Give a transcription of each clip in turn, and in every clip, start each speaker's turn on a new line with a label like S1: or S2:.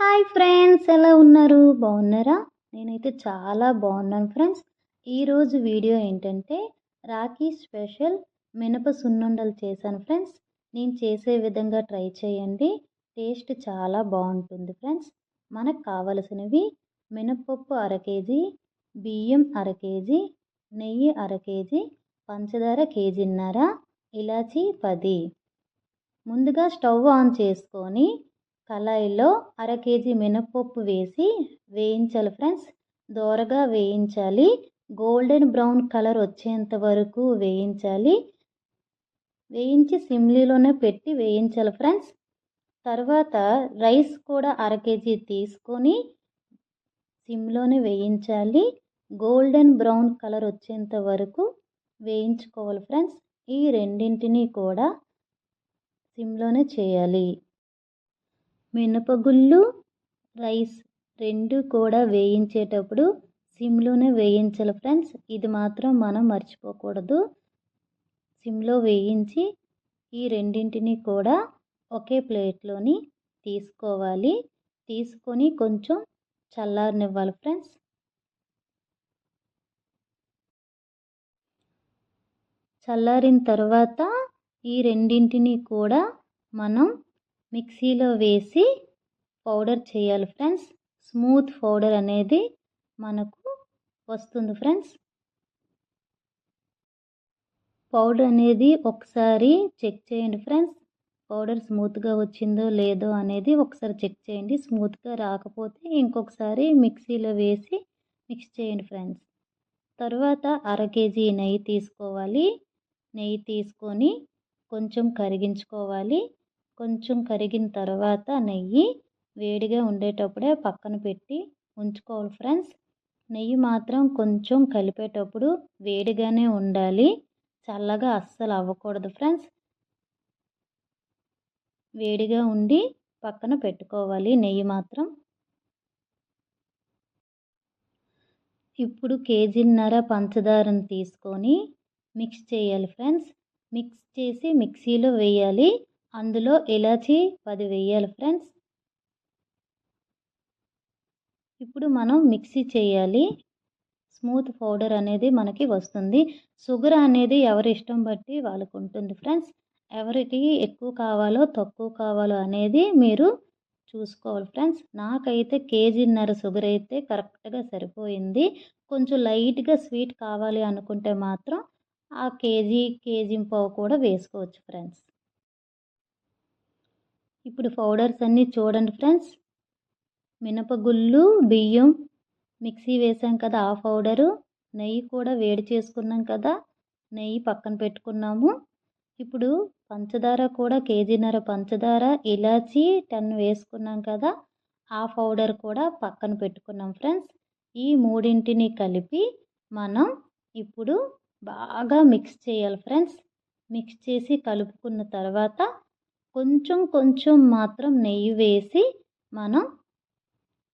S1: Hi friends ఎలా ఉన్నారు? బాగున్నారా? నేనైతే చాలా బాగున్నాను ఫ్రెండ్స్. ఈరోజు వీడియో ఏంటంటే రాఖీ స్పెషల్ మినప సున్నుండలు చేశాను ఫ్రెండ్స్. నేను చేసే విధంగా ట్రై చేయండి. టేస్ట్ చాలా బాగుంటుంది ఫ్రెండ్స్. మనకు కావలసినవి మినపప్పు అర కేజీ బియ్యం అర కేజీ నెయ్యి అర కేజీ పంచదార కేజీన్నర ఇలాచీ పది. ముందుగా స్టవ్ ఆన్ చేసుకొని కళాయిలో అర కేజీ మినపప్పు వేసి వేయించాలి ఫ్రెండ్స్. దోరగా వేయించాలి. గోల్డెన్ బ్రౌన్ కలర్ వచ్చేంత వరకు వేయించాలి. వేయించి సిమ్లీలోనే పెట్టి వేయించాలి ఫ్రెండ్స్. తర్వాత రైస్ కూడా అర కేజీ తీసుకొని సిమ్లోనే వేయించాలి. గోల్డెన్ బ్రౌన్ కలర్ వచ్చేంత వరకు వేయించుకోవాలి ఫ్రెండ్స్. ఈ రెండింటిని కూడా సిమ్లోనే చేయాలి. మినపగుళ్ళు రైస్ రెండు కూడా వేయించేటప్పుడు సిమ్లోనే వేయించాలి ఫ్రెండ్స్. ఇది మాత్రం మనం మర్చిపోకూడదు. సిమ్లో వేయించి ఈ రెండింటిని కూడా ఒకే ప్లేట్లోని తీసుకోవాలి. తీసుకొని కొంచెం చల్లారనివ్వాలి ఫ్రెండ్స్. చల్లారిన తర్వాత ఈ రెండింటిని కూడా మనం మిక్సీలో వేసి పౌడర్ చేయాలి ఫ్రెండ్స్. స్మూత్ పౌడర్ అనేది మనకు వస్తుంది ఫ్రెండ్స్. పౌడర్ అనేది ఒకసారి చెక్ చేయండి ఫ్రెండ్స్. పౌడర్ స్మూత్గా వచ్చిందో లేదో అనేది ఒకసారి చెక్ చేయండి. స్మూత్గా రాకపోతే ఇంకొకసారి మిక్సీలో వేసి మిక్స్ చేయండి ఫ్రెండ్స్. తర్వాత అర కేజీ నెయ్యి తీసుకోవాలి. నెయ్యి తీసుకొని కొంచెం కరిగించుకోవాలి. కొంచెం కరిగిన తర్వాత నెయ్యి వేడిగా ఉండేటప్పుడే పక్కన పెట్టి ఉంచుకోవాలి ఫ్రెండ్స్. నెయ్యి మాత్రం కొంచెం కలిపేటప్పుడు వేడిగానే ఉండాలి. చల్లగా అస్సలు అవ్వకూడదు ఫ్రెండ్స్. వేడిగా ఉండి పక్కన పెట్టుకోవాలి నెయ్యి మాత్రం. ఇప్పుడు కేజీన్నర పంచదారను తీసుకొని మిక్స్ చేయాలి ఫ్రెండ్స్. మిక్స్ చేసి మిక్సీలో వేయాలి. అందులో ఇలాచి పది వేయాలి ఫ్రెండ్స్. ఇప్పుడు మనం మిక్సీ చేయాలి. స్మూత్ పౌడర్ అనేది మనకి వస్తుంది. షుగర్ అనేది ఎవరి ఇష్టం బట్టి వాళ్ళకు ఉంటుంది ఫ్రెండ్స్. ఎవరికి ఎక్కువ కావాలో తక్కువ కావాలో అనేది మీరు చూసుకోవాలి ఫ్రెండ్స్. నాకైతే కేజీన్నర షుగర్ అయితే కరెక్ట్గా సరిపోయింది. కొంచెం లైట్గా స్వీట్ కావాలి అనుకుంటే మాత్రం ఆ కేజీ కేజీ పావు కూడా వేసుకోవచ్చు ఫ్రెండ్స్. ఇప్పుడు పౌడర్స్ అన్నీ చూడండి ఫ్రెండ్స్. మినపగుళ్ళు బియ్యం మిక్సీ వేసాం కదా ఆ పౌడరు. నెయ్యి కూడా వేడి చేసుకున్నాం కదా నెయ్యి పక్కన పెట్టుకున్నాము. ఇప్పుడు పంచదార కూడా కేజీన్నర పంచదార ఇలాచి టెన్ వేసుకున్నాం కదా ఆ పౌడర్ కూడా పక్కన పెట్టుకున్నాం ఫ్రెండ్స్. ఈ మూడింటిని కలిపి మనం ఇప్పుడు బాగా మిక్స్ చేయాలి ఫ్రెండ్స్. మిక్స్ చేసి కలుపుకున్న తర్వాత కొంచెం కొంచెం మాత్రం నెయ్యి వేసి మనం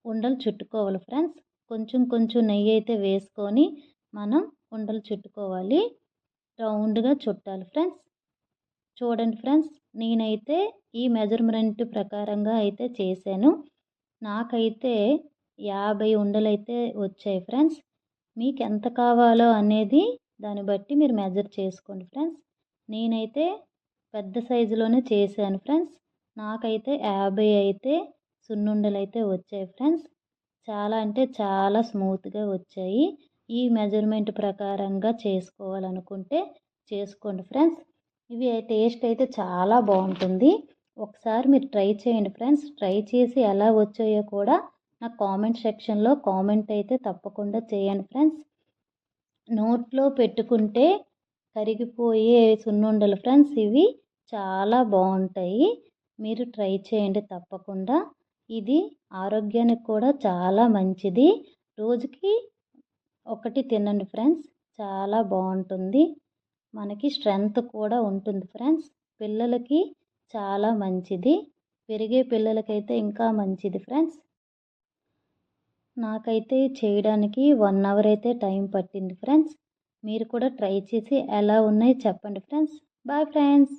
S1: ఉండలు చుట్టుకోవాలి ఫ్రెండ్స్. కొంచెం కొంచెం నెయ్యి అయితే వేసుకొని మనం ఉండలు చుట్టుకోవాలి. రౌండ్గా చుట్టాలి ఫ్రెండ్స్. చూడండి ఫ్రెండ్స్ నేనైతే ఈ మెజర్మెంట్ ప్రకారంగా అయితే చేశాను. నాకైతే యాభై ఉండలు అయితే వచ్చాయి ఫ్రెండ్స్. మీకు ఎంత కావాలో అనేది దాన్ని బట్టి మీరు మెజర్ చేసుకోండి ఫ్రెండ్స్. నేనైతే పెద్ద సైజులోనే చేశాను ఫ్రెండ్స్. నాకైతే యాభై అయితే సున్నుండలు అయితే వచ్చాయి ఫ్రెండ్స్. చాలా అంటే చాలా స్మూత్గా వచ్చాయి. ఈ మెజర్మెంట్ ప్రకారంగా చేసుకోవాలనుకుంటే చేసుకోండి ఫ్రెండ్స్. ఇవి టేస్ట్ అయితే చాలా బాగుంటుంది. ఒకసారి మీరు ట్రై చేయండి ఫ్రెండ్స్. ట్రై చేసి ఎలా వచ్చాయో కూడా నా కామెంట్ సెక్షన్లో కామెంట్ అయితే తప్పకుండా చేయండి ఫ్రెండ్స్. నోట్లో పెట్టుకుంటే కరిగిపోయే సున్నుండలు ఫ్రెండ్స్ ఇవి చాలా బాగుంటాయి. మీరు ట్రై చేయండి తప్పకుండా. ఇది ఆరోగ్యానికి కూడా చాలా మంచిది. రోజుకి ఒకటి తినండి ఫ్రెండ్స్ చాలా బాగుంటుంది. మనకి స్ట్రెంగ్త్ కూడా ఉంటుంది ఫ్రెండ్స్. పిల్లలకి చాలా మంచిది. పెరిగే పిల్లలకైతే ఇంకా మంచిది ఫ్రెండ్స్. నాకైతే చేయడానికి వన్ అవర్ అయితే టైం పట్టింది ఫ్రెండ్స్. మీరు కూడా ట్రై చేసి ఎలా ఉన్నాయి చెప్పండి ఫ్రెండ్స్. Bye friends.